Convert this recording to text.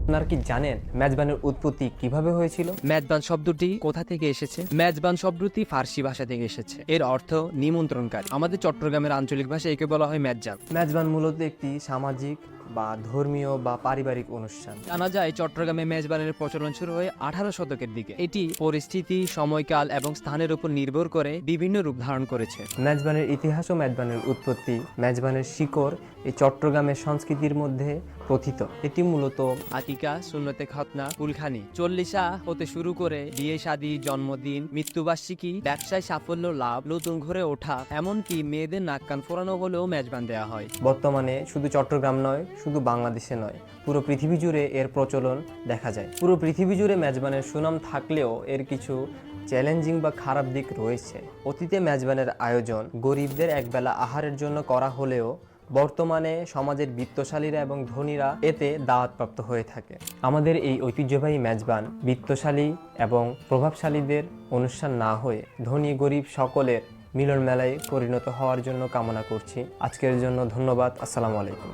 আপনারা কি জানেন মেজবানের উৎপত্তি কীভাবে হয়েছিল? মেজবান শব্দটি কোথা থেকে এসেছে? মেজবান শব্দটি ফার্সি ভাষা থেকে এসেছে। এর অর্থ নিমন্ত্রণকারী। আমাদের চট্টগ্রামের আঞ্চলিক ভাষায় একে বলা হয় মেজবান। মেজবান মূলত একটি সামাজিক বা ধর্মীয় বা পারিবারিক অনুষ্ঠান। জানা যায় চট্টগ্রামে মেজবানের প্রচলন শুরু হয় আঠারো শতকের দিকে। এটি পরিস্থিতি সময়কাল এবং স্থানের উপর নির্ভর করে বিভিন্ন রূপ ধারণ করেছে। মেজবানের ইতিহাস ও মেজবানের উৎপত্তি মেজবানের শিকড় এই চট্টগ্রামের সংস্কৃতির মধ্যে প্রথিত। এটি মূলত আকিকা সুন্নতে খতনা কুলখানি। চল্লিশা হতে শুরু করে বিয়ে শাদী জন্মদিন মৃত্যুবার্ষিকী ব্যবসায় সাফল্য লাভ নতুন ঘরে ওঠা এমনকি মেয়েদের নাক কান ফোরানো হলেও মেজবান দেওয়া হয়। বর্তমানে শুধু চট্টগ্রাম নয় শুধু বাংলাদেশে নয়, পুরো পৃথিবী জুড়ে এর প্রচলন দেখা যায়। পুরো পৃথিবী জুড়ে মেজবানের সুনাম থাকলেও এর কিছু চ্যালেঞ্জিং বা খারাপ দিক রয়েছে। অতীতে মেজবানের আয়োজন গরিবদের একবেলা আহারের জন্য করা হলেও বর্তমানে সমাজের বিত্তশালীরা এবং ধনীরা এতে দাওয়াতপ্রাপ্ত হয়ে থাকে। আমাদের এই ঐতিহ্যবাহী মেজবান বিত্তশালী এবং প্রভাবশালীদের অনুষ্ঠান না হয়ে ধনী গরিব সকলের মিলন মেলায় পরিণত হওয়ার জন্য কামনা করছি। আজকের জন্য ধন্যবাদ। আসসালামু আলাইকুম।